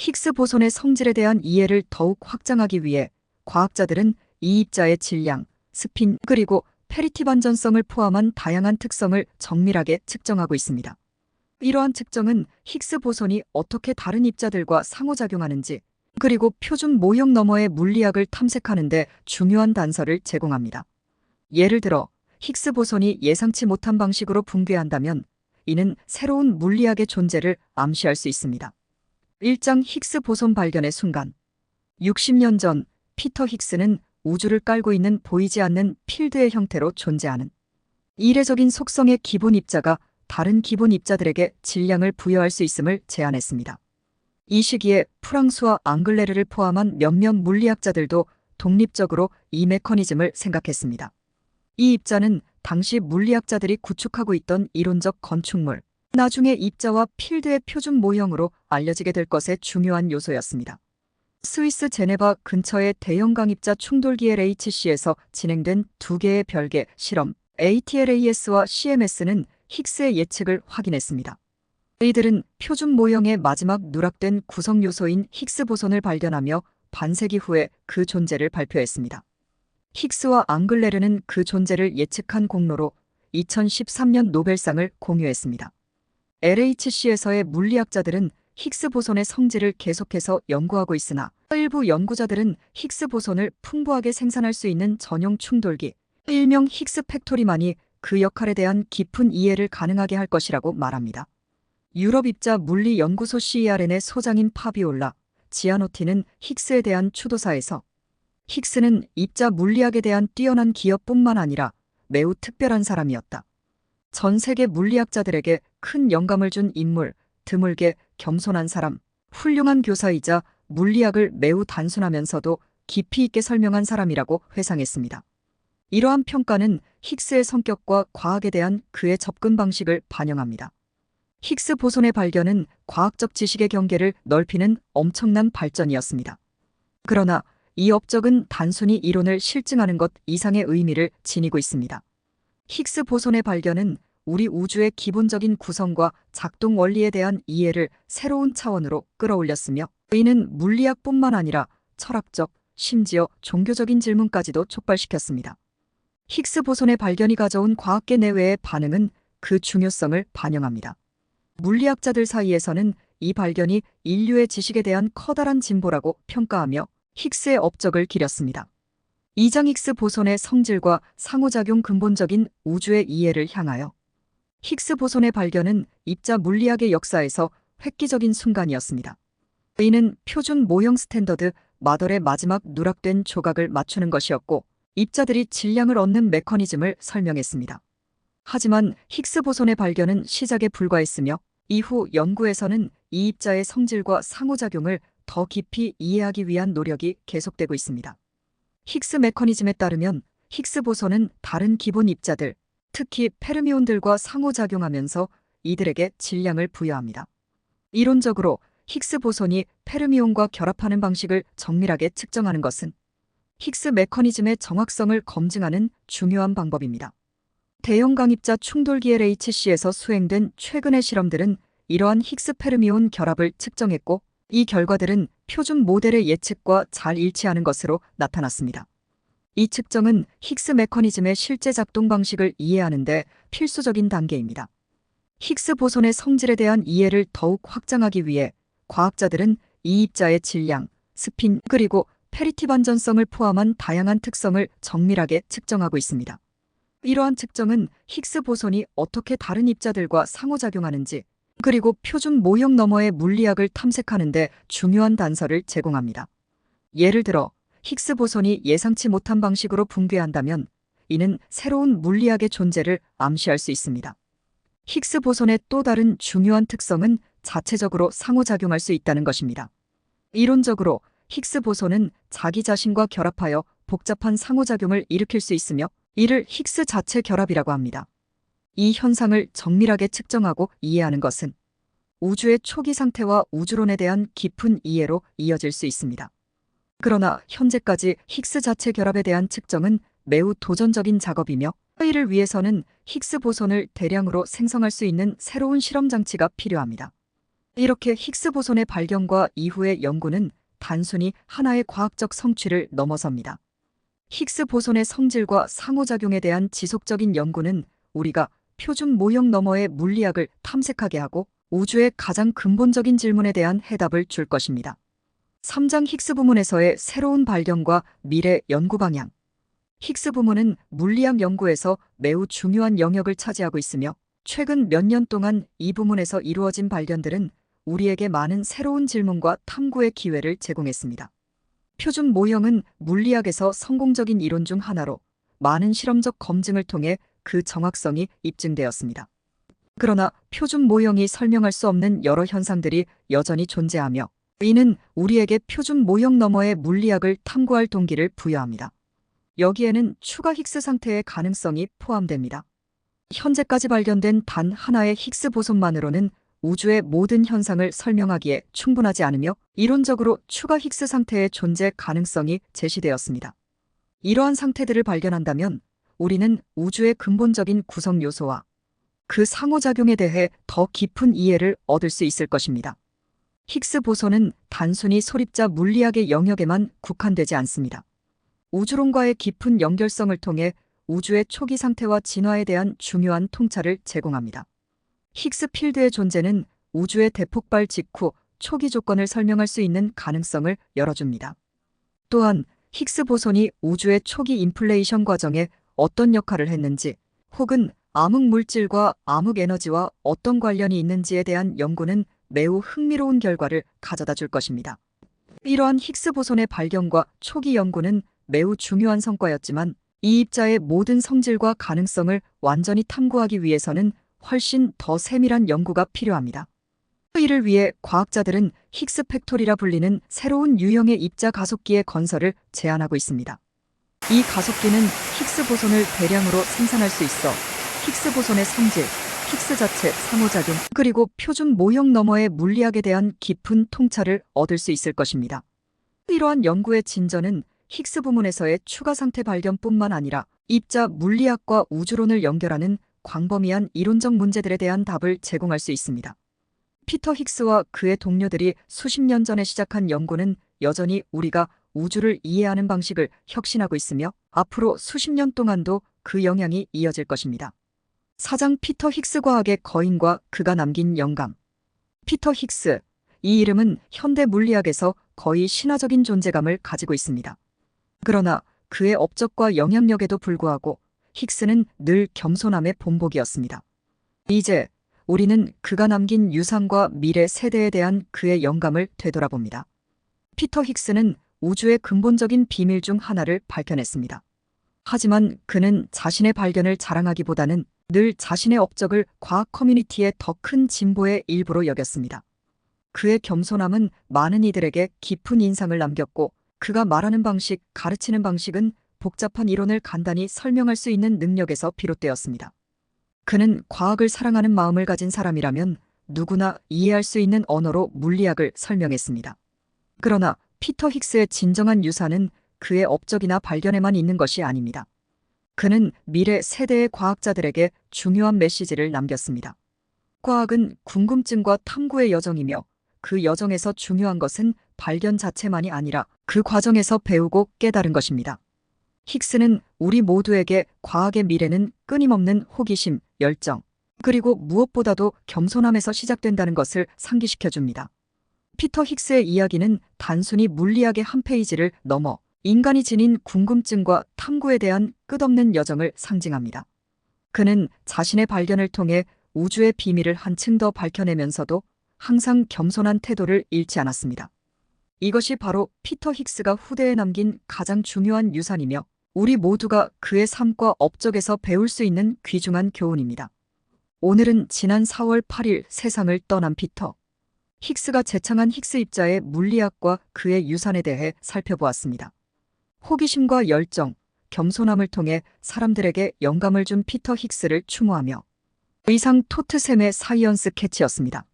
힉스 보손의 성질에 대한 이해를 더욱 확장하기 위해 과학자들은 이 입자의 질량, 스핀, 그리고 페리티 반전성을 포함한 다양한 특성을 정밀하게 측정하고 있습니다. 이러한 측정은 힉스 보손이 어떻게 다른 입자들과 상호작용하는지, 그리고 표준 모형 너머의 물리학을 탐색하는 데 중요한 단서를 제공합니다. 예를 들어 힉스 보손이 예상치 못한 방식으로 붕괴한다면 이는 새로운 물리학의 존재를 암시할 수 있습니다. 1장 힉스 보손 발견의 순간 60년 전 피터 힉스는 우주를 깔고 있는 보이지 않는 필드의 형태로 존재하는 이례적인 속성의 기본 입자가 다른 기본 입자들에게 질량을 부여할 수 있음을 제안했습니다. 이 시기에 프랑스와 앙글레르를 포함한 몇몇 물리학자들도 독립적으로 이 메커니즘을 생각했습니다. 이 입자는 당시 물리학자들이 구축하고 있던 이론적 건축물, 나중에 입자와 필드의 표준 모형으로 알려지게 될 것의 중요한 요소였습니다. 스위스 제네바 근처의 대형 강 입자 충돌기 LHC에서 진행된 두 개의 별개 실험 ATLAS와 CMS는 힉스의 예측을 확인했습니다. 이들은 표준 모형의 마지막 누락된 구성 요소인 힉스 보손을 발견하며 반세기 후에 그 존재를 발표했습니다. 힉스와 앙글레르는 그 존재를 예측한 공로로 2013년 노벨상을 공유했습니다. LHC에서의 물리학자들은 힉스 보손의 성질을 계속해서 연구하고 있으나 일부 연구자들은 힉스 보손을 풍부하게 생산할 수 있는 전용 충돌기, 일명 힉스 팩토리만이 그 역할에 대한 깊은 이해를 가능하게 할 것이라고 말합니다. 유럽 입자 물리 연구소 CERN의 소장인 파비올라, 지아노티는 힉스에 대한 추도사에서 힉스는 입자 물리학에 대한 뛰어난 기업뿐만 아니라 매우 특별한 사람이었다. 전 세계 물리학자들에게 큰 영감을 준 인물, 드물게 겸손한 사람, 훌륭한 교사이자 물리학을 매우 단순하면서도 깊이 있게 설명한 사람이라고 회상했습니다. 이러한 평가는 힉스의 성격과 과학에 대한 그의 접근 방식을 반영합니다. 힉스 보손의 발견은 과학적 지식의 경계를 넓히는 엄청난 발전이었습니다. 그러나 이 업적은 단순히 이론을 실증하는 것 이상의 의미를 지니고 있습니다. 힉스 보손의 발견은 우리 우주의 기본적인 구성과 작동 원리에 대한 이해를 새로운 차원으로 끌어올렸으며 이는 물리학뿐만 아니라 철학적, 심지어 종교적인 질문까지도 촉발시켰습니다. 힉스 보손의 발견이 가져온 과학계 내외의 반응은 그 중요성을 반영합니다. 물리학자들 사이에서는 이 발견이 인류의 지식에 대한 커다란 진보라고 평가하며 힉스의 업적을 기렸습니다. 이장 힉스 보손의 성질과 상호작용 근본적인 우주의 이해를 향하여 힉스 보손의 발견은 입자 물리학의 역사에서 획기적인 순간이었습니다. 이는 표준 모형 스탠더드 마덜의 마지막 누락된 조각을 맞추는 것이었고 입자들이 질량을 얻는 메커니즘을 설명했습니다. 하지만 힉스 보손의 발견은 시작에 불과했으며 이후 연구에서는 이 입자의 성질과 상호작용을 더 깊이 이해하기 위한 노력이 계속되고 있습니다. 힉스 메커니즘에 따르면 힉스 보손은 다른 기본 입자들, 특히 페르미온들과 상호작용하면서 이들에게 질량을 부여합니다. 이론적으로 힉스 보손이 페르미온과 결합하는 방식을 정밀하게 측정하는 것은 힉스 메커니즘의 정확성을 검증하는 중요한 방법입니다. 대형 강입자 충돌기 LHC에서 수행된 최근의 실험들은 이러한 힉스 페르미온 결합을 측정했고 이 결과들은 표준 모델의 예측과 잘 일치하는 것으로 나타났습니다. 이 측정은 힉스 메커니즘의 실제 작동 방식을 이해하는 데 필수적인 단계입니다. 힉스 보손의 성질에 대한 이해를 더욱 확장하기 위해 과학자들은 이 입자의 질량, 스핀, 그리고 페리티 반전성을 포함한 다양한 특성을 정밀하게 측정하고 있습니다. 이러한 측정은 힉스 보손이 어떻게 다른 입자들과 상호작용하는지, 그리고 표준 모형 너머의 물리학을 탐색하는 데 중요한 단서를 제공합니다. 예를 들어 힉스 보손이 예상치 못한 방식으로 붕괴한다면 이는 새로운 물리학의 존재를 암시할 수 있습니다. 힉스 보손의 또 다른 중요한 특성은 자체적으로 상호작용할 수 있다는 것입니다. 이론적으로 힉스 보손은 자기 자신과 결합하여 복잡한 상호작용을 일으킬 수 있으며 이를 힉스 자체 결합이라고 합니다. 이 현상을 정밀하게 측정하고 이해하는 것은 우주의 초기 상태와 우주론에 대한 깊은 이해로 이어질 수 있습니다. 그러나 현재까지 힉스 자체 결합에 대한 측정은 매우 도전적인 작업이며 이를 위해서는 힉스 보손을 대량으로 생성할 수 있는 새로운 실험 장치가 필요합니다. 이렇게 힉스 보손의 발견과 이후의 연구는 단순히 하나의 과학적 성취를 넘어섭니다. 힉스 보손의 성질과 상호작용에 대한 지속적인 연구는 우리가 표준 모형 너머의 물리학을 탐색하게 하고 우주의 가장 근본적인 질문에 대한 해답을 줄 것입니다. 3장 힉스 부문에서의 새로운 발견과 미래 연구 방향. 힉스 부문은 물리학 연구에서 매우 중요한 영역을 차지하고 있으며 최근 몇 년 동안 이 부문에서 이루어진 발견들은 우리에게 많은 새로운 질문과 탐구의 기회를 제공했습니다. 표준 모형은 물리학에서 성공적인 이론 중 하나로 많은 실험적 검증을 통해 그 정확성이 입증되었습니다. 그러나 표준 모형이 설명할 수 없는 여러 현상들이 여전히 존재하며 이는 우리에게 표준 모형 너머의 물리학을 탐구할 동기를 부여합니다. 여기에는 추가 힉스 상태의 가능성이 포함됩니다. 현재까지 발견된 단 하나의 힉스 보손만으로는 우주의 모든 현상을 설명하기에 충분하지 않으며 이론적으로 추가 힉스 상태의 존재 가능성이 제시되었습니다. 이러한 상태들을 발견한다면 우리는 우주의 근본적인 구성 요소와 그 상호작용에 대해 더 깊은 이해를 얻을 수 있을 것입니다. 힉스 보손은 단순히 소립자 물리학의 영역에만 국한되지 않습니다. 우주론과의 깊은 연결성을 통해 우주의 초기 상태와 진화에 대한 중요한 통찰을 제공합니다. 힉스 필드의 존재는 우주의 대폭발 직후 초기 조건을 설명할 수 있는 가능성을 열어줍니다. 또한 힉스 보손이 우주의 초기 인플레이션 과정에 어떤 역할을 했는지 혹은 암흑 물질과 암흑 에너지와 어떤 관련이 있는지에 대한 연구는 매우 흥미로운 결과를 가져다 줄 것입니다. 이러한 힉스 보손의 발견과 초기 연구는 매우 중요한 성과였지만 이 입자의 모든 성질과 가능성을 완전히 탐구하기 위해서는 훨씬 더 세밀한 연구가 필요합니다. 이를 위해 과학자들은 힉스 팩토리라 불리는 새로운 유형의 입자 가속기의 건설을 제안하고 있습니다. 이 가속기는 힉스 보손을 대량으로 생산할 수 있어 힉스 보손의 성질, 힉스 자체 상호작용, 그리고 표준 모형 너머의 물리학에 대한 깊은 통찰을 얻을 수 있을 것입니다. 이러한 연구의 진전은 힉스 부문에서의 추가 상태 발견뿐만 아니라 입자 물리학과 우주론을 연결하는 광범위한 이론적 문제들에 대한 답을 제공할 수 있습니다. 피터 힉스와 그의 동료들이 수십 년 전에 시작한 연구는 여전히 우리가 우주를 이해하는 방식을 혁신하고 있으며 앞으로 수십 년 동안도 그 영향이 이어질 것입니다. 사장 피터 힉스 과학의 거인과 그가 남긴 영감. 피터 힉스. 이 이름은 현대 물리학에서 거의 신화적인 존재감을 가지고 있습니다. 그러나 그의 업적과 영향력에도 불구하고 힉스는 늘 겸손함의 본보기였습니다. 이제 우리는 그가 남긴 유산과 미래 세대에 대한 그의 영감을 되돌아봅니다. 피터 힉스는 우주의 근본적인 비밀 중 하나를 밝혀냈습니다. 하지만 그는 자신의 발견을 자랑하기보다는 늘 자신의 업적을 과학 커뮤니티의 더 큰 진보의 일부로 여겼습니다. 그의 겸손함은 많은 이들에게 깊은 인상을 남겼고 그가 말하는 방식, 가르치는 방식은 복잡한 이론을 간단히 설명할 수 있는 능력에서 비롯되었습니다. 그는 과학을 사랑하는 마음을 가진 사람이라면 누구나 이해할 수 있는 언어로 물리학을 설명했습니다. 그러나 피터 힉스의 진정한 유산은 그의 업적이나 발견에만 있는 것이 아닙니다. 그는 미래 세대의 과학자들에게 중요한 메시지를 남겼습니다. 과학은 궁금증과 탐구의 여정이며 그 여정에서 중요한 것은 발견 자체만이 아니라 그 과정에서 배우고 깨달은 것입니다. 힉스는 우리 모두에게 과학의 미래는 끊임없는 호기심, 열정, 그리고 무엇보다도 겸손함에서 시작된다는 것을 상기시켜 줍니다. 피터 힉스의 이야기는 단순히 물리학의 한 페이지를 넘어 인간이 지닌 궁금증과 탐구에 대한 끝없는 여정을 상징합니다. 그는 자신의 발견을 통해 우주의 비밀을 한층 더 밝혀내면서도 항상 겸손한 태도를 잃지 않았습니다. 이것이 바로 피터 힉스가 후대에 남긴 가장 중요한 유산이며 우리 모두가 그의 삶과 업적에서 배울 수 있는 귀중한 교훈입니다. 오늘은 지난 4월 8일 세상을 떠난 피터. 힉스가 제창한 힉스 입자의 물리학과 그의 유산에 대해 살펴보았습니다. 호기심과 열정, 겸손함을 통해 사람들에게 영감을 준 피터 힉스를 추모하며 의상 토트샘의 사이언스 캐치였습니다.